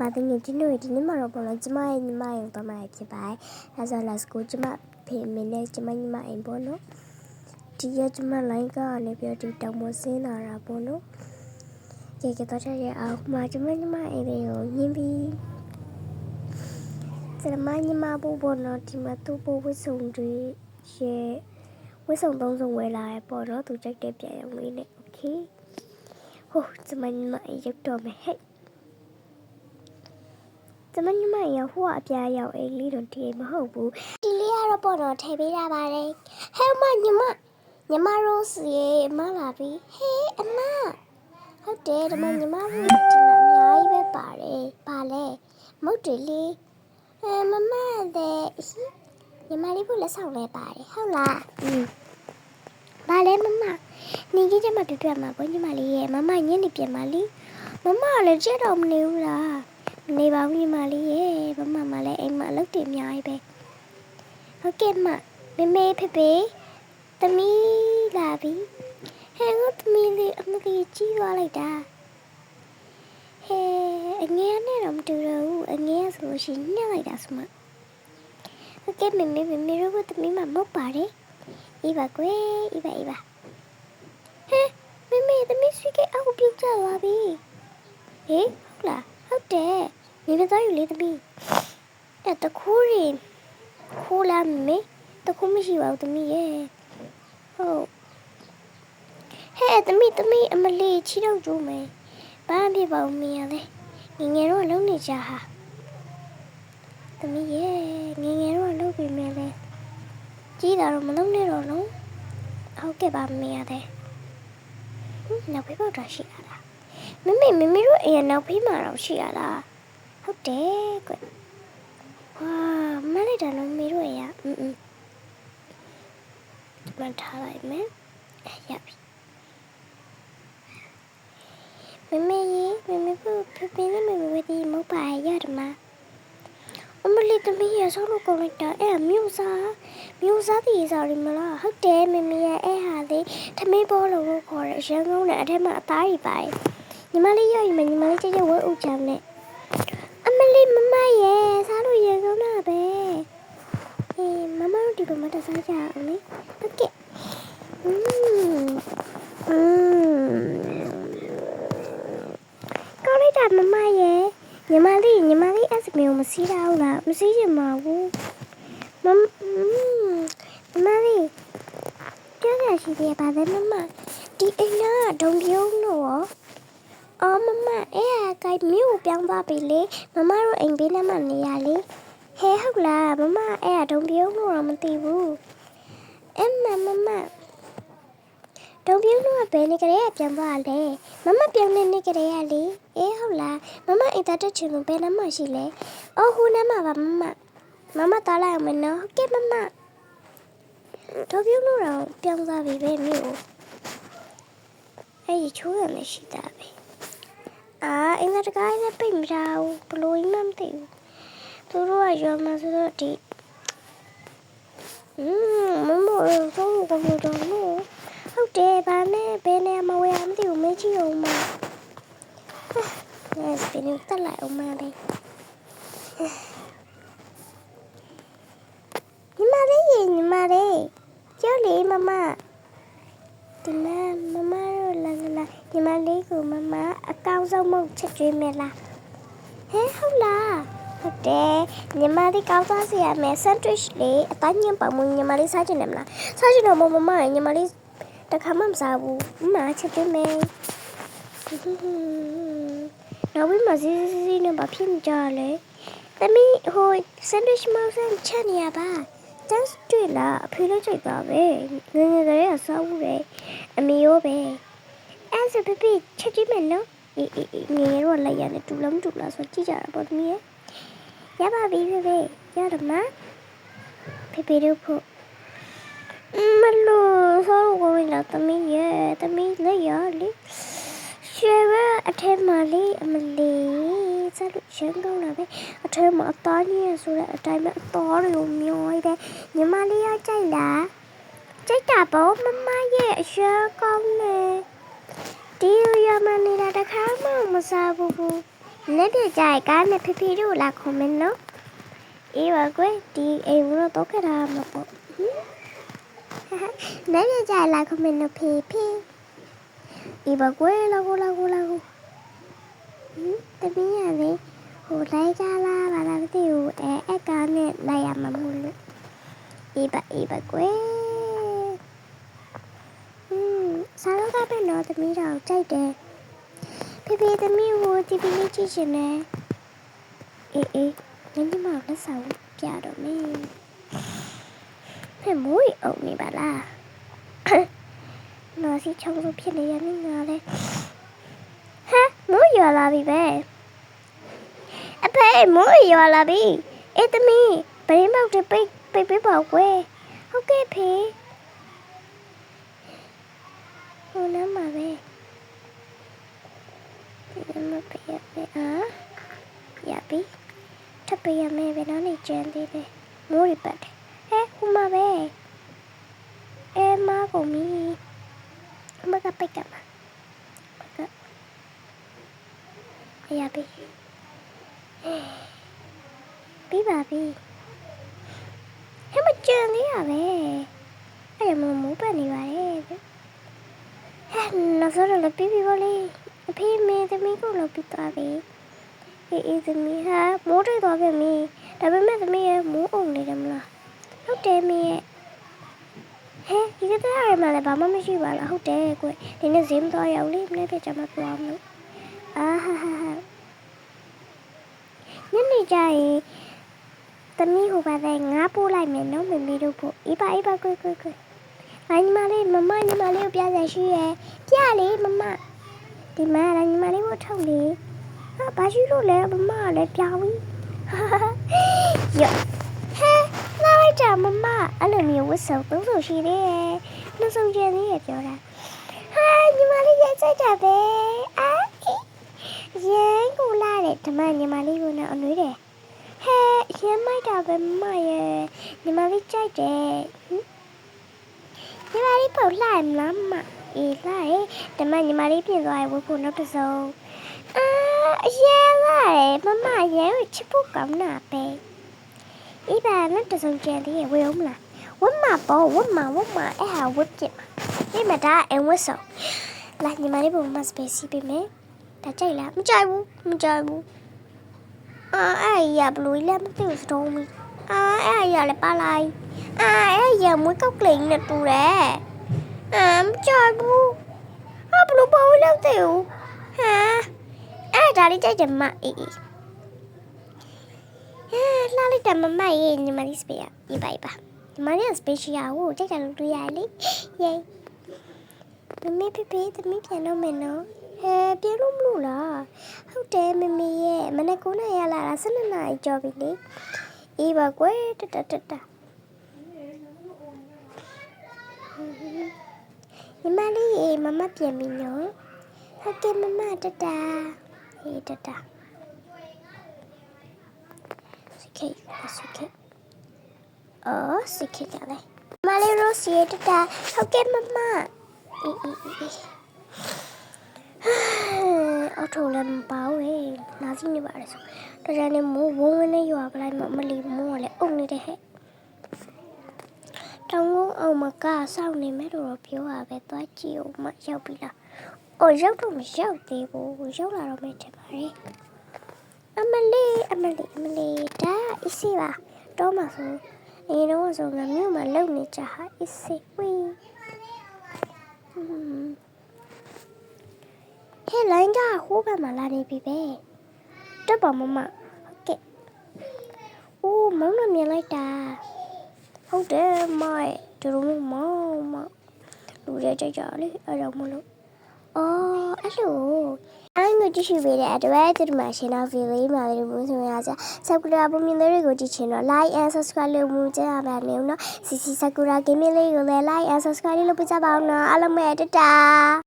ပါတငယ်ချင်းတို့ဒီနေ့မှာတော့ပေါ့နော်ကျမရဲ့ညီမရုံတော့မှာဖြစ်ပါတယ်။ဒါဆို let's go ကျမဖေမင်းနဲ့ကျမညီမအိမ်ပေါ့နော်။ဒီရကျမ line ကနေပြီးတော့ဒီတောင်ပေါ်ဆင်းလာတာပေါ့နော်။ကြေကြေတော့ချက်ရအောင်မှာကျမညီမအိမ်လေးကိုညင်းပြီးကျမညီမဘို့ပေါ့နော်ဒီမှာသူ့ဘို့ဝစ်စုံတွေရဲ့ဝစ်စုံသုံးစုံဝယ်လာရပေါ့နော်သူကြိုက်တဲ့ပြန်ရုံလေးနဲ့ okay ဟိုကျမညီမအိမ်ရောက်တော့မယ်ဟဲ့ ကျမညီမရောဟိုကအပြားရောက်အိမ်လေးတော့ဒီအိမ်မဟုတ်ဘူးဒီလေးကတော့ပေါ့တော့ထည့်ပေးရပါတယ်ဟဲ့မညီမညီမရိုးစီရေမလာပြီဟေးအမဟုတ်တယ်ဒီမညီမရိုးဒီမှာအများကြီးပဲပါတယ်ပါလဲမဟုတ်တယ်လေအဲမမတဲ့ညီမလေးဖို့လက်ဆောင်လဲပါတယ်ဟုတ်လားอืมပါလဲမမနေကြီးကျမတွေ့တွေ့မှာပေါ့ညီမလေးရဲ့မမညနေပြန်ပါလေမမလည်းကြက်တော့မနေဘူးလား နေပါဘူးညီမလေးရေဘမမလည်းအိမ်မှာအလုပ်တွေအများကြီးပဲဟုတ်ကဲ့မမမေဖေဖေသမီးလာပြီဟဲ့ငါသမီးလေးအမကြီးကြီးသွားလိုက်တာဟဲ့အငယ်နဲ့တော့မတူတော့ဘူးအငယ်ဆိုလို့ရှိရင်ညှက်လိုက်တာစမဟုတ်ကဲ့မမေမမေတို့ကသမီးမမဟုတ်ပါတယ်အေးပါကွယ်အေးပါအေးပါဟဲ့မမေသမီးဆွေကအောက်ပြုတ်ကြသွားပြီဟေးဟုတ်လား ဟုတ်တယ်နေမသားယူလေသမီးအဲ့တခိုးရင်ခိုးလာမေတခိုးမရှိပါဘူးသမီးရဲ့ဟုတ်ဟဲ့သမီးသမီးအမလေးချီတော့ကျိုးမယ်ဘာမှဖြစ်ပါဘူးမင်းရလေငယ်ငယ်တော့လုံးနေကြဟာသမီးရဲ့ငယ်ငယ်တော့လုံးပြီမယ်လေကြီးတာတော့မလုံးနဲ့တော့နော်ဟုတ်ကဲ့ပါမင်းရတယ်ဟင်းနောက်ဖေးပေါက်တာရှိတာလား မမေမမေတို့အရင်နောက်ဖေးမှာတော့ရှိရလားဟုတ်တယ်ကွ။ဟာမလိုက်တာလို့မမေတို့ရအင်းအင်းမထားလိုက်မယ်။ရပြီ။မမေရေမမေဘူးဖပင်းနဲ့မမေဝဒီမပါရရမှာ။အမလေးသမီးရဆောက်လို့ကုန်လိုက်တာအဲ့မြို့စားမြို့စားတည်စားရီမလားဟုတ်တယ်မမေရဲ့အဲ့ဟာလေးသမီးဘောလုံးကိုခေါ်ရရန်ကုန်နဲ့အထက်မှာအသားကြီးပါတယ်။ ညီမလေးရောက်ရင်မညီမလေးကြည့်ကြဝဲဥချမ်းနဲ့အမလေးမမရဲ့စားလို့ရေကောင်းတာပဲအေးမမတို့ဒီလိုမတစားကြအောင်လေဟုတ်ကဲ့อืมอืมကောင်းလိုက်တာမမရဲ့ညီမလေးညီမလေးအစမေကိုမစီးတာဟုတ်လားမစီးချင်ပါဘူးမမอืมညီမလေးပြောရရှိသေးပါပဲမမဒီအိမ်ကဒုံပြုံးတော့ရော အော်မမအဲ့ဟာကိုင်မြို့ကိုပြောင်းသွားပြီလေမမတို့အိမ်ဘေးနားမှာနေရလေဟဲဟုတ်လားမမအဲ့ဟာဒုံပြုံးလို့တော့မသိဘူးအမမမဒုံပြုံးလို့ကဘယ်နေကြရပြန်သွားလဲမမပြောင်းနေနေကြရလေအေးဟုတ်လားမမအိမ်သားတက်ချင်လို့ဘယ်နားမှာရှိလဲအော်ဟိုနားမှာပါမမမမတားလိုက်အောင်မနော်ဟုတ်ကဲ့မမဒုံပြုံးလို့တော့ပြောင်းသွားပြီပဲမြို့ကိုအဲ့ဒီချိုးရမယ်ရှိတာပဲ အာအင်္ဂါတကားလည်းပိတ်မထားဘူးဘလို့မှမသိဘူးသူတို့ကရွာမှာဆိုတော့ဒီอืมမမတော့ဆုံးတော့မတော်ဘူးဟုတ်တယ်ဗာနဲ့ဘယ်နေမှာဝယ်ရမသိဘူးမကြည့်အောင်မအဲစပင်းတက်လိုက်အောင်မလေးညီမလေးညီမလေးကျော်လေးမမဒီမှာမမတို့လာလာ ညီမလေးကိုမမအကောင်းဆုံးမဟုတ်ချက်ကျွေးမယ်လားဟဲဟုတ်လားဟုတ်တယ်ညီမလေးကောင်းသွားစီရမယ်ဆန်ဒွစ်လေးအတိုင်းညံပါမညီမလေးစားချင်တယ်မလားစားချင်တော့မမမညီမလေးတခါမှမစားဘူးမမချက်ကျွေးမယ်နောက်ပြီးမစီစီစီနဲ့ဘာဖြစ်နေကြလဲသမီးဟိုဆန်ဒွစ်မောင်ဆန်ချက်နေရပါတန်းတွေ့လားအဖေလည်းကြိုက်တာပဲငယ်ငယ်ကလေးကစားဘူးလေအမေရောပဲ အဲ့ဆိုပြပြချက်ကြည့်မယ်နော်အေးအေးအေးငယ်ငယ်တော့လိုက်ရတယ်တူလားမတူလားဆိုကြည့်ကြတာပေါ့သမီးရဲ့ရပါပြီဖေဖေရတယ်မဖေဖေတို့ဖို့မလို့ဆောင်းကိုဝင်လာသမီးရဲ့သမီးလက်ရလေရွှေပဲအထက်မှာလေးအမလေးစလို့ရှင်းကောင်းလာပဲအထက်မှာအသားကြီးရဆိုတဲ့အတိုင်းပဲအတော်တွေကိုမျောရတဲ့ညီမလေးရောက်ကြိုက်လားကြိုက်တာပေါ့မမရဲ့အရွှေကောင်းနေ ဒီရမနေတာတခါမှမစားဘူးဘူးဟလက်ပြကြိုက်ကားနဲ့ဖေဖေတို့လာခေါ်မယ်နော်အေးပါကွယ်ဒီအိမ်ကတော့တော့ခက်တာမပေါ့ဟင်လက်ပြကြိုက်လာခေါ်မယ်နော်ဖေဖေအေးပါကွယ်လာကိုလာကိုလာကိုဟင်တမီးရလေဟိုလိုက်ကြလားဘာလာမသိဘူးအဲအကားနဲ့လိုက်ရမှာမဟုတ်လို့အေးပါအေးပါကွယ်ဟ င်စားတော့ကပဲနော်တမီးတော့ကြိုက်တယ်ဖေဖေသမီးကိုဒီပလေးကြည့်ရှင်နေအေးအေးငင်းမလက်ဆောင်ပြတော့မင်းဖေမိုးရီအုံနေပါလားနော်စီချောင်းလို့ဖြစ်နေရနေငါလဲဟမ်မိုးရွာလာပြီပဲအဖေမိုးရွာလာပြီအေးသမီးဘယ်မောက်တပိတ်ပိတ်ပိတ်ပါကွယ်ဟုတ်ကဲ့ဖေ ဟိုနမ်းပါပဲဒီမပေးရမယ်အာရပြီထပ်ပေးရမယ်ဘယ်တော့နေကြံသေးတယ်မိုးရပတ်တယ်ဟဲဟိုမှာပဲအဲမကုန်ပြီမကပိတ်ကမှာမကရပြီပြီးပါပြီဟဲမကြံသေးရပဲအဲ့မမိုးပတ်နေပါလေဟဲ နောက်ဆုံးတော့ပြီးပြီပါလေအဖေမေသမီးကိုလုပ်ပြီးသွားပြီအေးအေးသမီးဟာမိုးတွေသွားပြီမင်းဒါပေမဲ့သမီးရဲ့မိုးအုံနေတယ်မလားဟုတ်တယ်မင်းရဲ့ဟဲဒီကတည်းကမှလည်းဘာမှမရှိပါလားဟုတ်တယ်ကွဒီနေ့ဈေးမသွားရအောင်လေမနေ့ကကြမှာပြောမလို့အာဟာဟာဟာညနေကျရင်သမီးဟိုပါတဲ့ငါပို့လိုက်မယ်နော်မမီတို့ဖို့အေးပါအေးပါကွကွကွ ငါညီမလေးမမညီမလေးကိုပြရရှိရဲ့ပြလေမမဒီမှာလည်းညီမလေးကိုထုတ်လေဟာဘာရှိလို့လဲမမကလည်းပြောင်းပြီယောဟဲလာလိုက်တာမမအဲ့လိုမျိုးဝတ်စုံသုံးစုံရှိသေးတယ်နှစုံကျန်သေးရပြောတာဟာညီမလေးရဲ့စိတ်တာပဲအာရန်ကိုလာတယ်ဓမ္မညီမလေးကိုတော့အနွေးတယ်ဟဲရန်မိုက်တာပဲမမရဲ့ညီမလေးကြိုက်တယ်ဟင် ညီမလေးပေါ့လှမလားမအေးလာတယ်ဓမ္မညီမလေးပြင်သွားရဝဖို့နောက်တစ်စုံအာအရင်လာတယ်မမရန်ကိုချစ်ဖို့ကောင်းတာပဲအေးပါနောက်တစ်စုံကြံသေးရဝေအောင်မလားဝတ်မပေါ်ဝတ်မဝတ်မအဲ့ဟာဝတ်ပြစ်မှာဒီမှာဒါအဝတ်စုံလာညီမလေးပုံမစပယ်စီပေးမယ်ဒါကြိုက်လားမကြိုက်ဘူးမကြိုက်ဘူးအာအဲ့ရဘလူးလည်းမသိဘူးစတော့မီ အာအဲ့ရလည်းပါလိုက်အာအဲ့ရမွေးကောက်ကလေးနဲ့တူတယ်အမ်ကြောက်ဘူးဟာဘလို့ပေါ်လောက်တယ်ဟဟာအဲ့ဒါလေးကြိုက်တယ်မအေးအေးဟဲ့လာလိုက်တယ်မမရဲ့ညီမလေးစပီယာဒီပိုက်ပါညီမလေးစပီရှီယာကိုကြိုက်တယ်လို့တွေ့ရလေယေမမေဖေဖေသမီးပြန်တော့မယ်နော်ဟဲပြန်လို့မလို့လားဟုတ်တယ်မမေရဲ့မနေ့က9ရလာတာ12နာရီကြော်ပြီလေ အေးပါကွယ်တတတတညီမလေးရေမမပြန်ပြီနော်ဟုတ်ကဲ့မမတတဟေးတတစကေစကေအော်စကေကြလေမလေးရိုစီတတဟုတ်ကဲ့မမအေးအေးအေး အော်ထိုလည်းမပါဘူးဟဲ့နားစီနေပါလေဆိုတော့ကြာနေမိုးဝုန်းဝင်းနဲ့ရွာပလိုက်မမလီမိုးကလည်းအုံနေတဲ့ဟဲ့တောင်ကုန်းအောင်မကစောင့်နေမယ်လို့တော့ပြောတာပဲသွားကြည့်အောင်မရောက်ပြီလား။အော်ရောက်တော့မရောက်သေးဘူး။ရောက်လာတော့မယ်ထင်ပါတယ်။အမလေးအမလေးအမလေးဒါအစ်စီပါတော့မှဆိုအရင်တော့ဆိုငါမြို့မှာလုံနေကြဟာအစ်စီဝီ ဟွန်းဟဲ့လိုင်းကဟိုးဘက်မှာလာနေပြီပဲ။တက်ပါမမဟုတ်ကဲ့။အိုးမောင်နှမြင်လိုက်တာဟုတ်တယ်မိုင်ဒီလိုမျိုးမောင်မလူရဲကြကြလေအဲ့တော့မလို့အော်အဲ့လိုအဲ့ငါကြည့်ရှိပေးတဲ့အတွက်ဒီမှာရှင်းတော့ဗီဒီယိုမှာလည်းဘူးဆိုရစား Sakura ပုံမြင်တွေကိုကြည့်ချင်တော့ like and subscribe လုပ်မှုကြရပါမယ်နော် CC Sakura Gaming လေးကိုလည်း like and subscribe လုပ်ပေးကြပါဦးနော်အားလုံးပဲတတာ